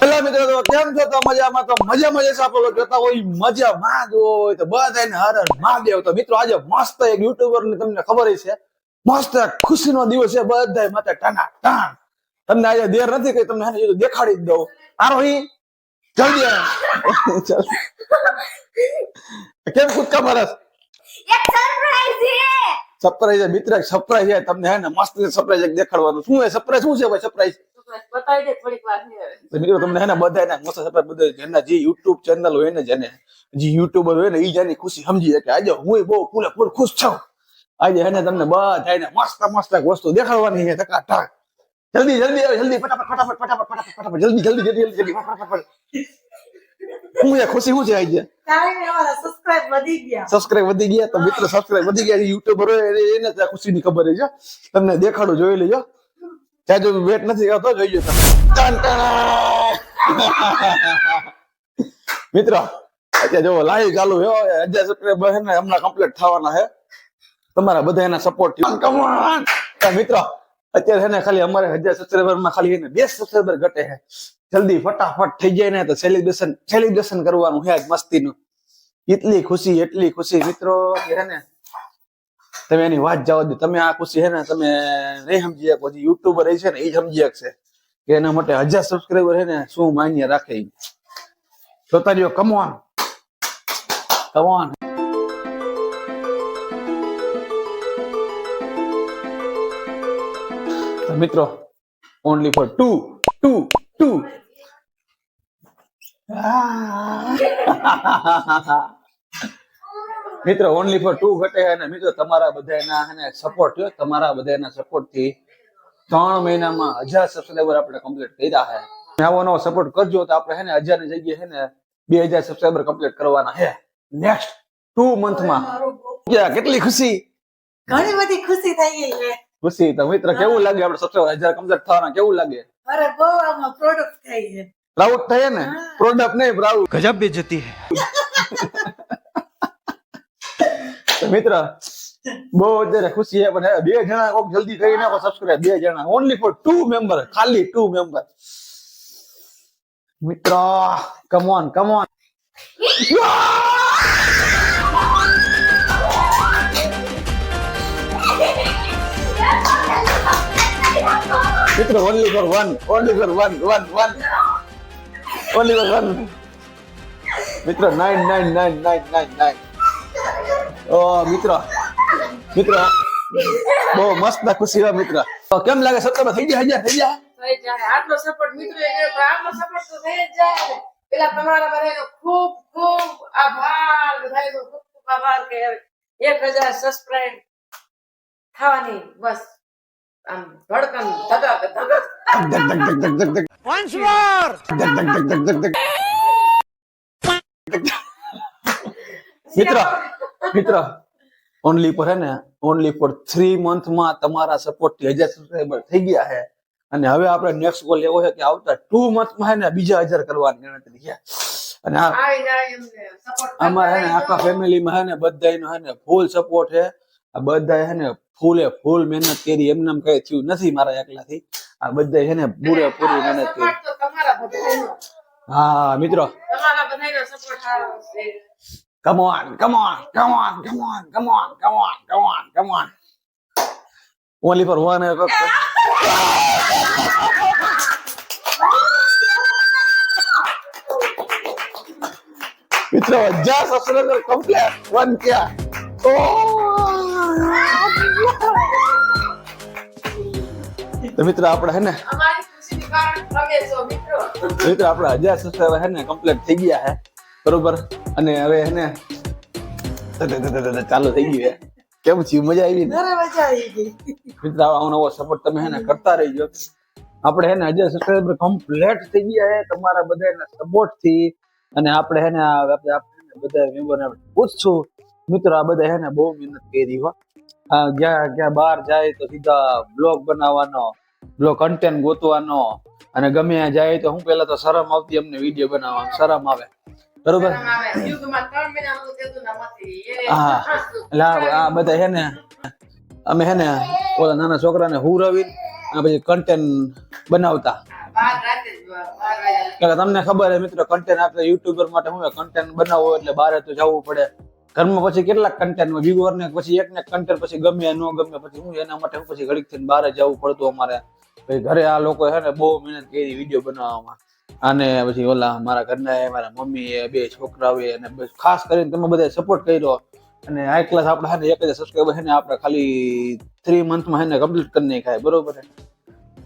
Hello મિત્રો, તો કેમ છો? તો મજામાં, તો મજા મજા સાપો જોતા હોય મજા માં જ હોય. તો બધાને હર હર મહાદેવ તો મિત્રો, આજે મસ્ત એક યુટ્યુબરની તમને ખબર છે મસ્ત ખુશીનો દિવસ છે. બધા માટે ટાણા ટાણ. તમને આજે દેર નથી કઈ, તમને કીધું દેખાડી જ દઉં. આરોહી જલ્દી. ચાલ. કેમ કૂદકા મારસ એક સરપ્રાઈઝ છે. સરપ્રાઈઝ મિત્ર સરપ્રાઈઝ છે. તમને હે ને મસ્ત સરપ્રાઈઝ એક દેખાડવાનું. શું છે સરપ્રાઈઝ શું છે ભાઈ સરપ્રાઈઝ બતાવી દે થોડીક વાર મિત્રો તમને હે ને બધા એના મોટા સપના બધા જેના જે યુટ્યુબ ચેનલ હોય ને જેને જે યુટ્યુબર હોય ને એ જેની ખુશી સમજી શકે. કે આજે હું બહુ પૂરેપૂર ખુશ છું. આજે હે ને તમને બધા એને મસ્ત મસ્ત વસ્તુ દેખાડવાની છે ટકાટક. જલ્દી જલ્દી આવે જલ્દી ફટાફટ ફટાફટ ફટાફટ ફટાફટ ફટાફટ. જલ્દી જલ્દી જલ્દી જલ્દી જલ્દી ફટાફટ. શું છે ખુશી શું છે આજે? સબસ્ક્રાઇબ વધી ગયા. તો મિત્રો સબસ્ક્રાઇબ વધી ગયા. યુટ્યુબર એને આ ખુશીની ખબર છે તમને દેખાડું, જોઈ લેજો. ત્યાં જો વેટ નથી કરતો જોઈજો તમે. મિત્રો અત્યારે જો લાઈવ ચાલુ હે. હજાર સબસ્ક્રાઇબર છે ને હમણાં કમ્પ્લીટ થવાના છે. તમારા બધા એના સપોર્ટ મિત્રો અત્યારે છે ને ખાલી અમારે હજાર સબસ્ક્રાઇબરમાં ખાલી એને બે સબસ્ક્રાઇબર ઘટે છે. જલ્દી ફટાફટ થઈ જાય ને તો સેલિબ્રેશન સેલિબ્રેશન કરવાનું છે મસ્તીનું. એટલી ખુશી એટલી ખુશી. મિત્રો છે ને તમે એની વાત જવા દો તમે આ ખુશી છે ને તમે નહીં સમજી શકો. જે યુટ્યુબર છે ને એ સમજી શકશે કે એના માટે હજાર સબસ્ક્રાઈબર છે ને શું માન્ય રાખે. જોતા રહ્યો કમોન કમોન મિત્રો. Only for two two two મિત્રો ઓનલી ફોર ટુ ઘટે અને મિત્રો તમારા બધાના હે સપોર્ટ થયો તમારા બધાના સપોર્ટથી ત્રણ મહિનામાં હજાર સબસ્ક્રાઈબર આપણે કમ્પ્લીટ કર્યા છે નવો નવો સપોર્ટ કરજો તો આપણે હે ને હજારની જગ્યાએ હે ને બે હજાર સબસ્ક્રાઈબર કમ્પ્લીટ કરવાના છે નેક્સ્ટ ટુ મંથમાં કેટલી ખુશી? ઘણી બધી ખુશી થઈ ગઈ છે. ખુશી તો મિત્ર કેવું લાગે આપણે સત્તાવન હજાર કમ્પ્લીટ થવાના કેવું લાગે અરે બહુ આમાં પ્રોડક્ટ થઈ છે પ્રાઉડ થઈએ ને પ્રોડક્ટ નહીં પ્રાઉડ ગજબ બે બેજતી હે મિત્ર બહુ અત્યારે ખુશી છે પણ બે જણા કોક જલ્દી કરી નાખો સબસ્ક્રાઇબ બે જણા ઓનલી ફોર ટુ મેમ્બર ખાલી ટુ મેમ્બર મિત્ર કમ ઓન કમ ઓન મિત્ર only for one only for one one one only for one મિત્ર nine nine nine nine nine nine ઓ મિત્ર મિત્ર બહુ મસ્ત ના ખુશી હોય મિત્ર તો કેમ લાગે સત્તર થઈ ગયા હજાર થઈ ગયા થઈ જાય આટલો સપોર્ટ મિત્રો એ કર્યો તો આટલો સપોર્ટ તો થઈ જ જાય ને પેલા તમારા બધાનો ખૂબ ખૂબ આભાર બધાનો ખૂબ ખૂબ આભાર કે એક હજાર સબસ્ક્રાઇબ થવાની બસ આમ ધડકન ધગક ધગક. હજાર થઈ ગયા છે. અને હવે આપણે નેક્સ્ટ ગોલ એવો છે કે આવતા ટુ મંથમાં હે ને બીજા હજાર કરવાની ગણતરી છે. અને અમારા હે ને આખા ફેમિલીમાં હે ને બધાનો હે ને ફૂલ સપોર્ટ છે. બધા હે ને ફૂલે ફૂલ મહેનત કરી એમને એમ કઈ થયું નથી મારા એકલાથી આ બધા છે ને પૂરેપૂરી મહેનત કરી હા મિત્રો Come on, come on, come on, come on, come on, come on, come on, come on. Only for one. મિત્રો હજાર સબસ્ક્રાઈબર કમ્પ્લીટ વન ક્યાં ઓહ તો મિત્રો આપણે હે ને? મિત્રો. આપણે હજાર સબસ્ક્રાઈબર હે ને કમ્પ્લીટ થઈ ગયા હે બરોબર? અને હવે હે ને ચાલુ થઈ ગયું હે. કેમ થયું મજા આવી ને? મજા આવી ગઈ. મિત્રો આવો નવો સપોર્ટ તમે હે ને કરતા રહીજો. આપણે હે ને હજાર સબસ્ક્રાઈબર કમ્પ્લીટ થઈ ગયા હે તમારા બધાના સપોર્ટથી. અને આપણે હે ને આપણે બધા મેમ્બર ને પૂછશું. મિત્રો આ બધા હે ને બહુ મહેનત કરી હો. જ્યાં જ્યાં બહાર જાય તો સીધા બ્લોગ બનાવવાનો બ્લોગ કન્ટેન્ટ ગોતવાનો અને ગમે ત્યાં જાય તો હું પેલા તો શરમ આવતી અમને વીડિયો બનાવવા શરમ આવે. બરોબર? હું હા આ આ બધા હે ને અમે હે ને ઓલા નાના છોકરાને હુરવી અને પછી કન્ટેન્ટ બનાવતા. તમને ખબર છે મિત્રો કન્ટેન્ટ આપણે યુટ્યુબર માટે હું કન્ટેન્ટ બનાવવું એટલે બહાર તો જવું પડે. ઘરમાં પછી કેટલાક કન્ટેન્ટ વ્યુઅર ને પછી એક ને કન્ટેન્ટ પછી ગમે ન ગમે, પછી હું એના માટે હું પછી ઘડીક થઈને બહાર જવું પડતું અમારે. પછી ઘરે આ લોકો છે ને બહુ મહેનત કરી વીડિયો બનાવવામાં. અને પછી ઓલા મારા ઘરના એ, મારા મમ્મી એ, બે છોકરાઓએ અને ખાસ કરીને તમે બધા સપોર્ટ કર્યો. અને આ ક્લાસ આપણે ને એક હજાર સબસ્ક્રાઈબર છે ને આપણે ખાલી થ્રી મંથમાં છે ને કમ્પ્લીટ કરી નાખાય બરોબર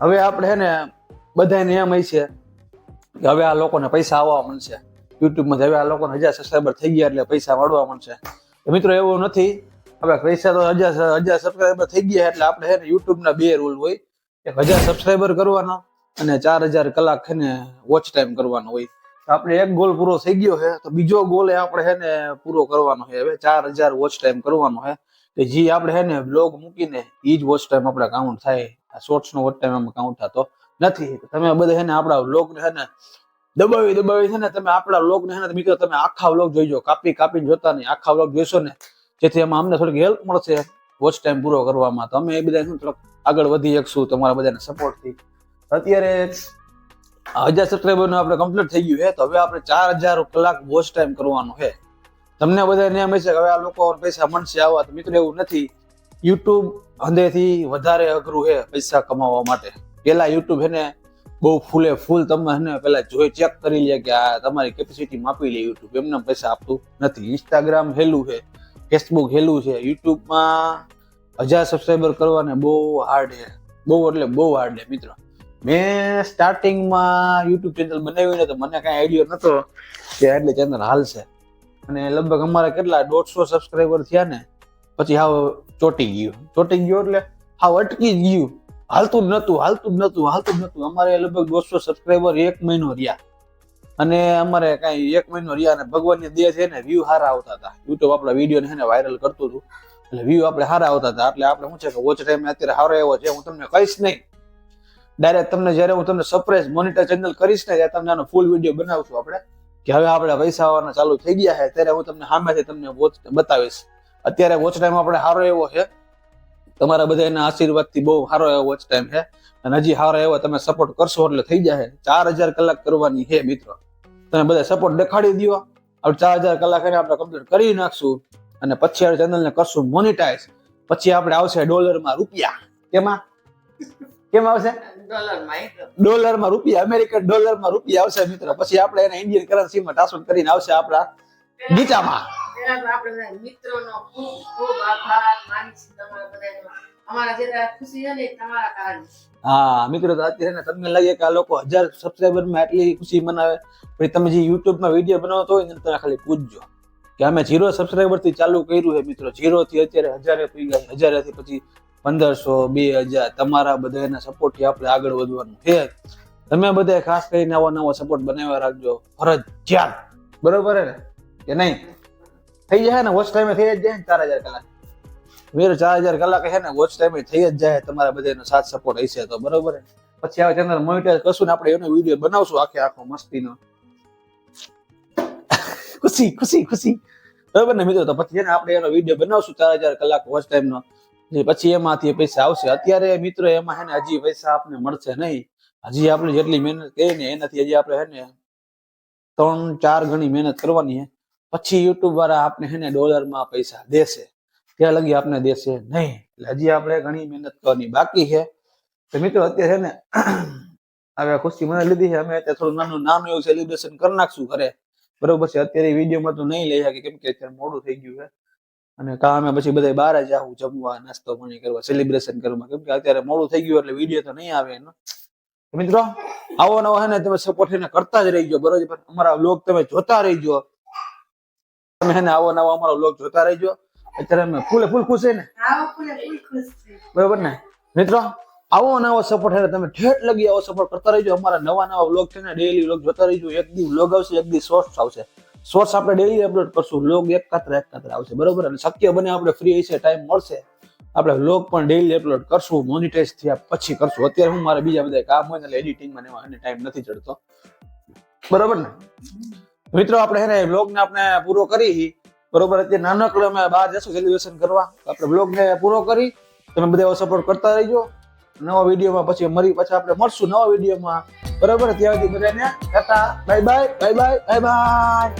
હવે આપણે છે ને બધાને એમ હોય છે કે હવે આ લોકોને પૈસા આવવા મળશે. યુટ્યુબમાં હવે આ લોકોને હજાર સબસ્ક્રાઈબર થઈ ગયા એટલે પૈસા મળવા મળશે. મિત્રો એવું નથી હવે પૈસા તો હજાર હજાર સબસ્ક્રાઈબર થઈ ગયા એટલે આપણે છે ને યુટ્યુબના બે રૂલ હોય. એક હજાર સબસ્ક્રાઈબર કરવાના અને ચાર હજાર કલાક છે ને વોચ ટાઈમ કરવાનો હોય. આપણે એક ગોલ પૂરો થઈ ગયો છે, તો બીજો ગોલ એ આપણે છે ને પૂરો કરવાનો છે. હવે ચાર હજાર વોચ ટાઈમ કરવાનો છે. કે જે આપણે હે ને બ્લોગ મૂકીને એ જ વોચ ટાઈમ આપણે કાઉન્ટ થાય. આ શોર્ટ્સ નો વોચ ટાઈમ એમાં કાઉન્ટ થતો નથી. તમે બધા હે ને આપણા વ્લોગ હે ને દબાવી દબાવી છે ને તમે આપણા વ્લોગ ને મિત્રો તમે આખા વ્લોગ જોઈજો. કાપી, કાપીને જોતા નહીં. આખા વ્લોગ જોઈશો ને જેથી એમાં અમને થોડીક હેલ્પ મળશે વોચ ટાઈમ પૂરો કરવામાં. તો અમે એ બધા થોડોક આગળ વધી શકશું તમારા બધાના સપોર્ટથી અત્યારે હજાર સબસ્ક્રાઈબરનું આપણે કમ્પ્લીટ થઈ ગયું છે. તો હવે આપણે ચાર હજાર કલાક વોચ ટાઈમ કરવાનો છે. તમને બધાને એમ હશે કે હવે આ લોકો પૈસા મળશે આવા. તો મિત્રો એવું નથી. યુટ્યુબ હંદેથી વધારે અઘરું છે પૈસા કમાવા માટે. પેલા યુટ્યુબ છે ને બહુ ફૂલે ફૂલ તમે છે ને પેલા જોઈ ચેક કરી લે કે આ તમારી કેપેસિટી માપી લે યુટ્યુબ એમને પૈસા આપતું નથી. ઇન્સ્ટાગ્રામ હેલું છે ફેસબુક હેલું છે. યુટ્યુબમાં હજાર સબસ્ક્રાઈબર કરવાને બહુ હાર્ડ છે. બહુ એટલે બહુ હાર્ડ છે મિત્રો. મેં સ્ટાર્ટિંગમાં યુટ્યુબ ચેનલ બનાવ્યું ને તો મને કાંઈ આઈડિયો નતો કે એટલે ચેનલ હાલશે. અને લગભગ અમારે કેટલા દોઢસો સબસ્ક્રાઈબર થયા ને, પછી હાવ ચોટી ગયું. ચોટી ગયું એટલે હાવ અટકી જ ગયું. હાલતું જ નતું હાલતું જ નહોતું, હાલતું જ નહોતું. અમારે લગભગ દોઢસો સબસ્ક્રાઈબર એક મહિનો રહ્યા. અને અમારે કાંઈ એક મહિનો રહ્યા અને ભગવાનની દે છે ને વ્યૂ સારા આવતા હતા. યુટ્યુબ આપણા વીડિયો ને વાયરલ કરતું હતું. એટલે વ્યૂ આપણે સારા આવતા હતા. એટલે આપણે શું છે કે વોચ ટાઈમ અત્યારે સારો એવો છે. હું તમને કહીશ નહીં. ડાયરેક્ટ તમને જ્યારે હું તમને સરપ્રાઈઝ મોનિટર ચેનલ કરીશ ને, ત્યારે તમને આનો ફૂલ વીડિયો બનાવશું આપણે. કે હવે આપણે પૈસા આવવાના ચાલુ થઈ ગયા છે. ત્યારે હું તમને સામેથી તમને વોચ બતાવીશ. અત્યારે વોચ ટાઈમ આપણે સારો એવો છે. તમારા બધાના આશીર્વાદથી બહુ સારો એવો વોચ ટાઈમ છે. અને હજી સારો એવો તમે સપોર્ટ કરશો એટલે થઈ જાય ચાર હજાર કલાક કરવાની છે મિત્રો. તમે બધા સપોર્ટ દેખાડી દો હવે ચાર હજાર કલાક આપણે કમ્પ્લીટ કરી નાખશું. અને પછી આપણે ચેનલને કરશું મોનિટાઈઝ પછી આપણે આવશે ડોલરમાં રૂપિયા. કેમાં? કેમ આવશે? ડોલરમાં રૂપિયા. અમેરિકન ડોલરમાં રૂપિયા આવશે મિત્રો. પછી આપણે એને ઇન્ડિયન કરન્સીમાં ટ્રાન્સફર કરીને આવશે આપણા ગીતામાં. પેલા તો આપણે બધા હા, મિત્રો અત્યારે તમને લાગે કે આ લોકો હજાર સબસ્ક્રાઈબરમાં આટલી ખુશી મનાવે. પછી તમે જે યુટ્યુબમાં વીડિયો બનાવતો હોય ને તમે ખાલી પૂછજો કે અમે જીરો સબસ્ક્રાઈબરથી ચાલુ કર્યું છે, મિત્રો. જીરો થી અત્યારે હજારે થઈ ગયા હજારે થી પછી પંદરસો, બે હજાર. તમારા બધાના સપોર્ટથી આપણે આગળ વધવાનું છે. તમે બધા ખાસ કરીને આવો નવો સપોર્ટ બનાવ્યા રાખજો. ફરજિયાત. બરોબર ને? કે નહીં? થઈ જાય ને વોચ ટાઈમે થઈ જ જાય ને ચાર હજાર કલાક. વીર, ચાર હજાર કલાક છે ને વોચ ટાઈમે થઈ જ જાય, તમારા બધાનો સાથ સપોર્ટ હશે તો, બરોબર પછી આવે ચેનલ મોનિટાઈઝ કરશું ને આપણે એનો વીડિયો બનાવશું આખે આખો મસ્તીનો. ખુશી ખુશી ખુશી. બરોબર ને મિત્રો, તો પછી છે ને આપણે એનો વીડિયો બનાવશું ચાર હજાર કલાક વોચ ટાઈમ નો. જે પછી એમાંથી પૈસા આવશે. અત્યારે મિત્રો એમાં હે ને હજી પૈસા આપને મળશે નહીં. હજી આપણે જેટલી મહેનત કરી ને એનાથી હજી આપણે હે ને ત્રણ ચાર ગણી મહેનત કરવાની છે. પછી યુટ્યુબ વાળા આપણે છે ને ડોલરમાં પૈસા દેશે. ત્યાં લગી આપને દેશે નહીં. એટલે હજી આપણે ઘણી મહેનત કરવાની બાકી છે. તો મિત્રો અત્યારે છે ને હવે ખુશી મને લીધી છે. અમે અત્યારે થોડું નાનું નાનું એવું સેલિબ્રેશન કરી નાખશું ઘરે. બરોબર છે. અત્યારે વિડીયોમાં તો નહીં લઈ શકે કેમ કે અત્યારે મોડું થઈ ગયું છે. અને કામે પછી બધા બહાર જ આવું જમવા, નાસ્તો પાણી કરવા સેલિબ્રેશન કરવા. કેમ કે અત્યારે મોડું થઈ ગયું એટલે વીડિયો તો નહીં આવે એનો. મિત્રો, આવો નવો છે ને તમે સપોર્ટ એને કરતા જ રહીજો. બરોબર અમારા બ્લોગ તમે જોતા રહીજો. તમે એને આવો નવો અમારો બ્લોગ જોતા રહીજો. અત્યારે અમે ફૂલે ફૂલ ખુશ છે ને? આવો ફૂલે ફૂલ ખુશ છે. બરોબર ને? મિત્રો આવો નવો સપોર્ટ છે તમે ઠેઠ લગી આવો સપોર્ટ કરતા રહીજો. અમારા નવા નવા બ્લોગ છે ને ડેઈલી બ્લોગ જોતા રહેજો. એક દી બ્લોગ આવશે એક દી શોર્ટ્સ આવશે. શોર્ટ્સ આપણે ડેઈલી અપલોડ કરશું. બ્લોગ એક કાતર એક કાતર આવશે. બરોબર? અને શક્ય બને આપણે ફ્રી હશે ટાઈમ મળશે. આપણે બ્લોગ પણ ડેઈલી અપલોડ કરશું મોનિટાઈઝ થયા પછી કરશું. અત્યારે હું મારે બીજા બધા કામ હોય એટલે એડિટિંગમાં એમાં ટાઈમ નથી ચડતો. બરોબર ને? મિત્રો, આપણે હેને ને આપણે પૂરો કરી. બરોબર, અત્યારે નાનકડો અમે બહાર જશું સેલિબ્રેશન કરવા. આપણે વ્લોગ ને પૂરો કરી. તમે બધા સપોર્ટ કરતા રહીજો. નવા વિડીયોમાં પછી મરી પછી આપણે મળશું નવા વિડીયોમાં. બરોબર, ત્યાં સુધી બધાને Tata bye bye bye bye bye bye